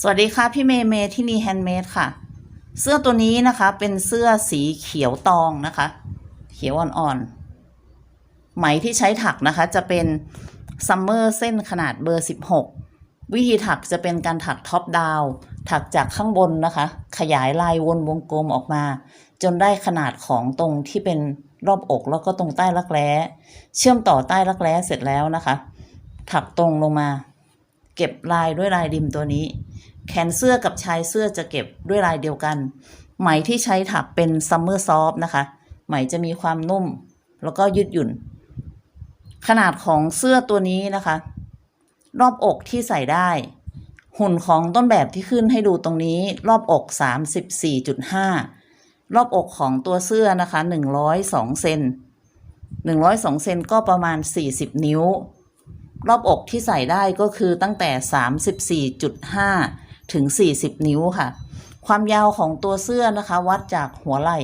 สวัสดีค่ะพี่เมย์เมย์ที่นี่แฮนด์เมดค่ะ เสื้อตัวนี้นะคะเป็นเสื้อสีเขียวตองนะคะ เขียวอ่อนๆ ไหมที่ใช้ถักนะคะจะเป็นซัมเมอร์เส้นขนาดเบอร์ 16 วิธีถักจะเป็นการถักท็อปดาวถักจากข้างบนนะคะ ขยายลายวนวงกลมออกมา จนได้ขนาดของตรงที่เป็นรอบอกแล้วก็ตรงใต้รักแร้ เชื่อมต่อใต้รักแร้เสร็จแล้วนะคะ ถักตรงลงมา เก็บลายด้วยลายริมตัวนี้ แขนเสื้อกับชายเสื้อจะเก็บด้วยลายเดียวกัน ไหมที่ใช้ถักเป็นซัมเมอร์ซอฟนะคะ ไหมจะมีความนุ่ม แล้วก็ยืดหยุ่น ขนาดของเสื้อตัวนี้นะคะ รอบอกที่ใส่ได้ หุ่นของต้นแบบที่ขึ้นให้ดูตรงนี้ รอบอก 34.5 รอบอกของตัวเสื้อนะคะ 102 เซน102 เซนก็ประมาณ 40 นิ้ว รอบอกที่ใส่ได้ก็คือตั้งแต่ 34.5 ถึง 40 นิ้วค่ะ ความยาวของตัวเสื้อนะคะ วัดจากหัวไหล่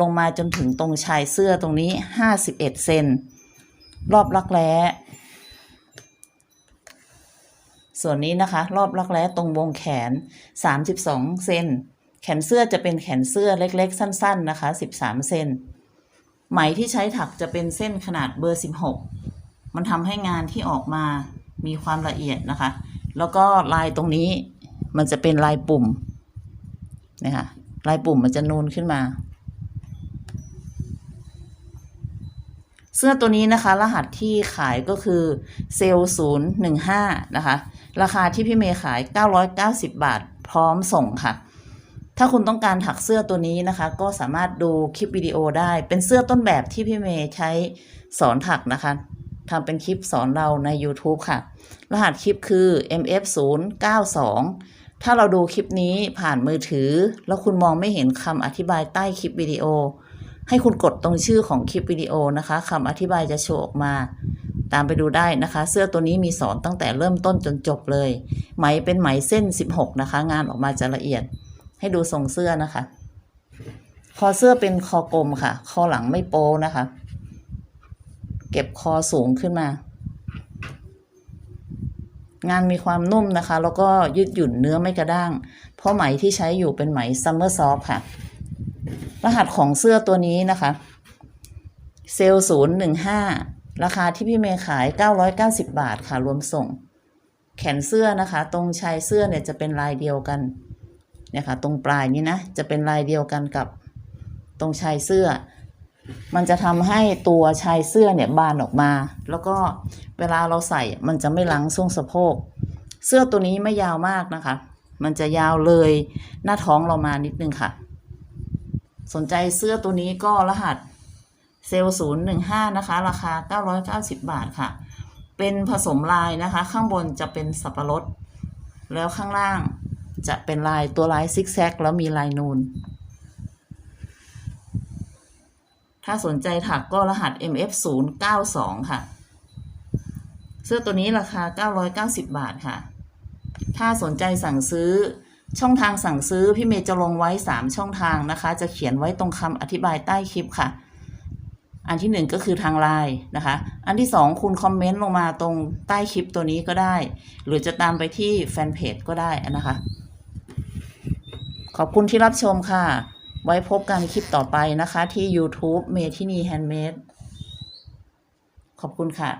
ลงมาจนถึงตรงชายเสื้อตรงนี้ 51 เซนรอบรักแร้ส่วนนี้นะคะ รอบรักแร้ตรงวงแขน 32 เซนแขนเสื้อจะเป็นแขนเสื้อเล็กๆ สั้น ๆ นะคะ 13 เซนไหมที่ใช้ถักจะเป็นเส้นขนาดเบอร์ 16 มันทำให้งานที่ออกมามีความละเอียดนะคะ แล้วก็ลายตรงนี้มันจะเป็นลายปุ่มนะคะลายปุ่มมันจะนูนขึ้นมา เสื้อตัวนี้นะคะ รหัสที่ขายก็คือเซลศูนย์หนึ่งห้านะคะ ราคาที่พี่เมย์ขาย990บาท พร้อมส่งค่ะถ้าคุณต้องการถักเสื้อตัวนี้นะคะ ก็สามารถดูคลิปวิดีโอได้เป็นเสื้อต้นแบบที่พี่เมย์ใช้สอนถักนะคะ ทำเป็นคลิปสอนเราใน YouTube ค่ะ รหัสคลิปคือ mf092 ถ้าเราดูคลิปนี้ผ่านมือถือ แล้วคุณมองไม่เห็นคำอธิบายใต้คลิปวิดีโอ ให้คุณกดตรงชื่อของคลิปวิดีโอนะคะคำอธิบายจะโชว์ออกมา ตามไปดูได้นะคะ เสื้อตัวนี้มีสอนตั้งแต่เริ่มต้นจนจบเลย ไหมเป็นไหมเส้น 16 นะคะ งานออกมาจะละเอียด ให้ดูทรงเสื้อนะคะ คอเสื้อเป็นคอกลมค่ะ คอหลังไม่โป้นะคะ เก็บคอสูงขึ้นมา งานมีความนุ่มนะคะ แล้วก็ยืดหยุ่นเนื้อไม่กระด้าง เพราะไหมที่ใช้อยู่เป็นไหมซัมเมอร์ซอฟค่ะ รหัสของเสื้อตัวนี้นะคะ เซลศูนย์หนึ่งห้าราคาที่พี่เมย์ขาย 990 บาทค่ะรวมส่ง แขนเสื้อนะคะ ตรงชายเสื้อเนี่ยจะเป็นลายเดียวกันเนี่ยค่ะ ตรงปลายนี้นะ จะเป็นลายเดียวกันกับตรงชายเสื้อ มันจะทำให้ตัวชายเสื้อเนี่ยบานออกมา แล้วก็เวลาเราใส่มันจะไม่ลังช่วงสะโพก เสื้อตัวนี้ไม่ยาวมากนะคะ มันจะยาวเลยหน้าท้องเรามานิดนึงค่ะ สนใจเสื้อตัวนี้ก็รหัสเซลล์ศูนย์หนึ่งห้านะคะ ราคาเก้าร้อยเก้าสิบบาทค่ะ เป็นผสมลายนะคะ ข้างบนจะเป็นสับปะรด แล้วข้างล่างจะเป็นลายตัวลายซิกแซกแล้วมีลายนูน ถ้าสนใจถักก็รหัส MF 0 9 2 ค่ะ เสื้อตัวนี้ราคา 990 บาทค่ะ ถ้าสนใจสั่งซื้อช่องทางสั่งซื้อพี่เมย์จะลงไว้ 3 ช่องทางนะคะ จะเขียนไว้ตรงคำอธิบายใต้คลิปค่ะ อันที่หนึ่งก็คือทางไลน์นะคะ อันที่สองคุณคอมเมนต์ลงมาตรงใต้คลิปตัวนี้ก็ได้ หรือจะตามไปที่แฟนเพจก็ได้นะคะ ขอบคุณที่รับชมค่ะ ไว้พบกันคลิปต่อไปนะคะ ที่ YouTube เมทินีแฮนด์เมดขอบคุณค่ะ